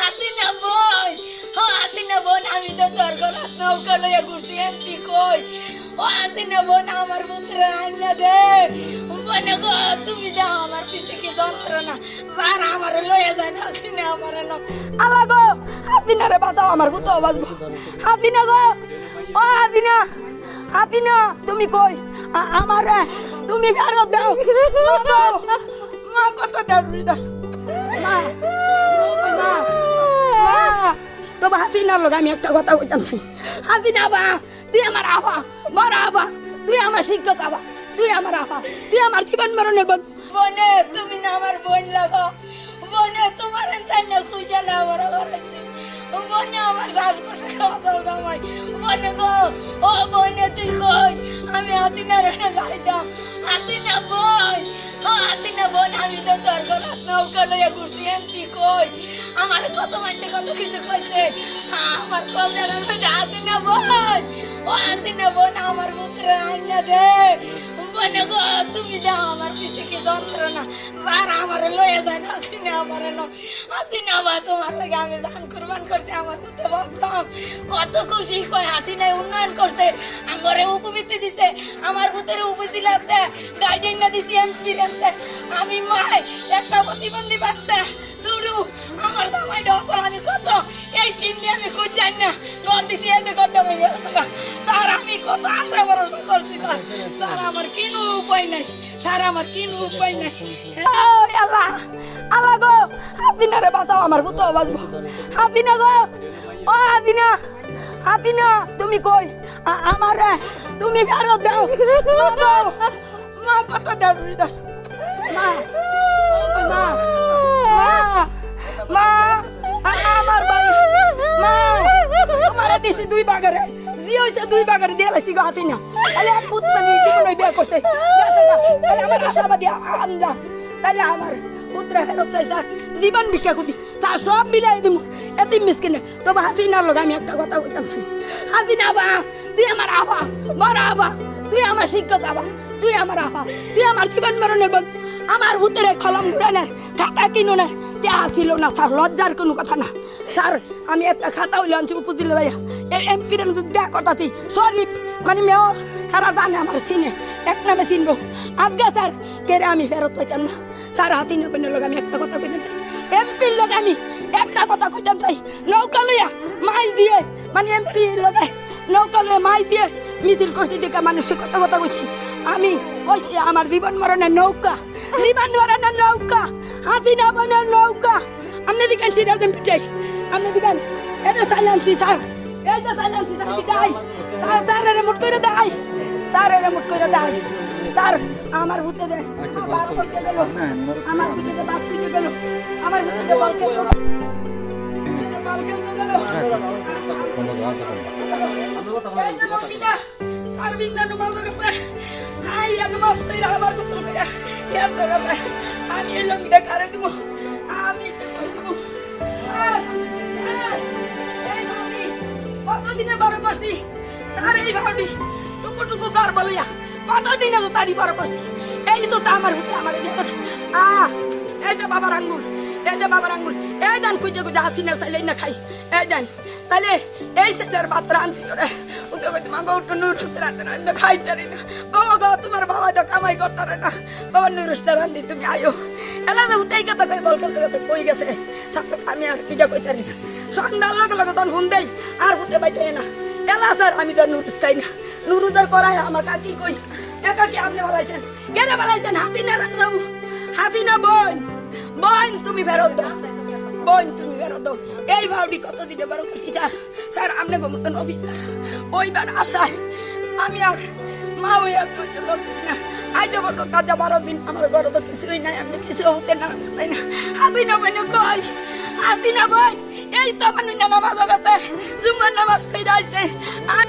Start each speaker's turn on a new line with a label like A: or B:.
A: হাসিনা বোন ও হাসিনা বোন আমি তো তোর নৌকা লইয়া ঘুরছি এমপি কই? ও হাসিনা বোন আমার পুত্র আইনা দে। বনে গো, তুমি দাও আমার পিঠে কি যন্ত্রণা? স্যার, আমার লইয়া যায় না হাসিনা আমার গো হাসিনা রে, বাঁচাও আমার পুত্র বাঁচবো হাসিনা গো, ও হাসিনা হাসিনা তুমি কই? আমারে তুমি ফেরত দাও মা, কত দাও মা হাসিনার লোক আমি একটা কথা কইতাম। হাসিনা বা, তুই আমার আবা বড় আবা তুই আমার শিক্ষক আবা তুই আমার আবা তুই আমার জীবন মরণের বন্ধু। বনে, তুমি না আমার বোন লাগো। বনে, তোমার তাই না খুঁজে না আমার বনে আমার শ্বাস করতে অসল জামাই। বনে গো, ও বনে তুই কই? আমি হাসিনার গাড়িতাম হাসিনা ও হাসিনা বোন আমি তো তোর গলাত নৌকা লইয়া ঘুরছি, এমপি কই? আমার কত মানুষে কত কিছু কইছে? আমার কলের হাসিনা বোন ও হাসিনা বোন আমার পুত্র আইনা দে। বনে গো, তুমি দাও, আমার পিঠে কি যন্ত্রণা? স্যার, আমার লয়ে যায় না হাসিনা আমার না হাসিনা বা তোমার লাগে আমি দান কুরবান করছি, আমার পুত্র বলতাম কত খুশি কয় হাসিনায় উন্নয়ন করছে। আঙ্গরে উপবৃত্তি দিছে। আমার ভূতের গাইডেন না দিছি এমপি রেন্তে আমি মাই, একটা প্রতিবন্ধী বাচ্চা। শুরু। আমার জামাই ডফর আমি কত? এই টিম নিয়ে আমি খুঁজ জানি না। ঘর দিছি ঘরটা ভেঙে স্যার, আমি কত আশা ভরসা করছি, স্যার। আমার কিনু উপায় নাই। স্যার, আমার কিনু উপায় নাই। আল্লাহ আল্লাহ গো হাতিনা রে বাঁচাও আমার পুত্র বাঁচবো। হাতিনা গো, ও হাতিনা হাতিনা তুমি কই? আমারে তুমি ফেরত দাও। মা কত দাও। মা মা মা আমার ভাই, মা, তোমারে দিছি দুই বাগারে। জি হইছে দুই বাগারে দিয়ে লাইছি গো হাসিনা তাহলে পুত মানে জীবনে বিয়ে গা। তাহলে আমার আশাবাদী আমদা তাহলে আমার পুত্র ফেরত চাই জীবন ভিক্ষা করছি তার সব মিলাই দিব এত মিসকিনে। তবে হাসিনার লোক, আমি একটা কথা কইতাম। হাসিনা বা, তুই আমার আবা বড় আবা তুই আমার শিক্ষক আবা তুই আমার আবা তুই আমার জীবন মরণের বন্ধু। আমার ভূতের কলম ঘুরানের খাতা কিনুনের টেহা ছিল না, স্যার, লজ্জার কোনো কথা না। স্যার, আমি একটা খাতা হইলে আনছি উপজিলে যাইয়া। এমপির যদি দেয়া করতাছি, শরীফ মানে মেয়র এরা জানে আমার চিনে এক নামে চিনবো। আজকে, স্যার, কেরে আমি ফেরত পাইতাম না? স্যার হাতি নেবেন লোক, আমি একটা কথা কইতাম। এমপির লোক আমি, একটা কথা কইতাম চাই নৌকা লইয়া মাই দিয়ে মানে এমপি লোকে নৌকা লইয়া মাই দিয়ে মিছিল করছি, দেখে মানুষের কথা কথা কইছি। আমি কইছি, আমার জীবন মরণের নৌকা, জীবন মরণের নৌকা হাতি না বনের নৌকা। আপনি দিকেন সিরা দেন পিটাই। আপনি দিকেন এটা সাইলেন্সি স্যার যে সাইলেন্সি স্যার, বিদায়। স্যার এর মুট করে দেয়। স্যার এর মুট করে দেয়। স্যার আমার ভূতে দে গেল আমার ভূতে দে বাদ দিতে গেল আমার ভূতে দে বল খেলতে বল খেলতে গেল আর বিন্দা নমাজ গেছে আর নমাজ পড়া আমার গোসল করে খেলতে গেছে আমি এই লঙ্গিটা কারে দিব। আমি কতদিনে বড় করছি তার এই ভাবি টুকু টুকু গর্ব লইয়া কতদিনে তো তারি বড় করছি? এই তো আমার হতে আমার আহ এই যে বাবার আঙ্গুল, এই যে বাবার আঙ্গুল, এই দেন খুঁজে খুঁজে হাসিনার চাইলে না খাই। এই দেন তাহলে এই ছেলের বাত্রা আনছি করে ওকে কইতে মা গো, একটু নুরুস রাতে খাই জানি না। বাবা গো, তোমার বাবা তো কামাই করতে পারে না। বাবা নুরুসটা রান্ধি, তুমি আয়ো। এলা তো উতেই কথা কই বল করতে করতে কই গেছে? তারপর আমি আর পিঠা কই পারি না। সন্ধ্যার লগে লগে তখন ফোন দেই, আর হুতে পাইতে না। এলা স্যার, আমি তো নুরুস খাই না। নুরুদের করাই আমার কাকি কই? একা কি আপনি বলাইছেন কেন বলাইছেন হাতি না রাখলাম হাতি না বোন বোন তুমি ফেরত দাও। বোন তুমি ফেরত দাও। এই ভাউডি কতদিনে বড় করছি স্যার? স্যার আপনি গো মতন অভিজ্ঞতা ওইবার আশায় আমি আর মা ওই আর না। আজ বড় কাজা, বারো দিন আমার ঘরে তো কিছুই নাই আমি কিছু হতে না তাই না। হাতি না বোন কই? হাতি না বোন এই তো মানে নামাজ গেছে। জুম্মার নামাজ ফিরাইছে। আর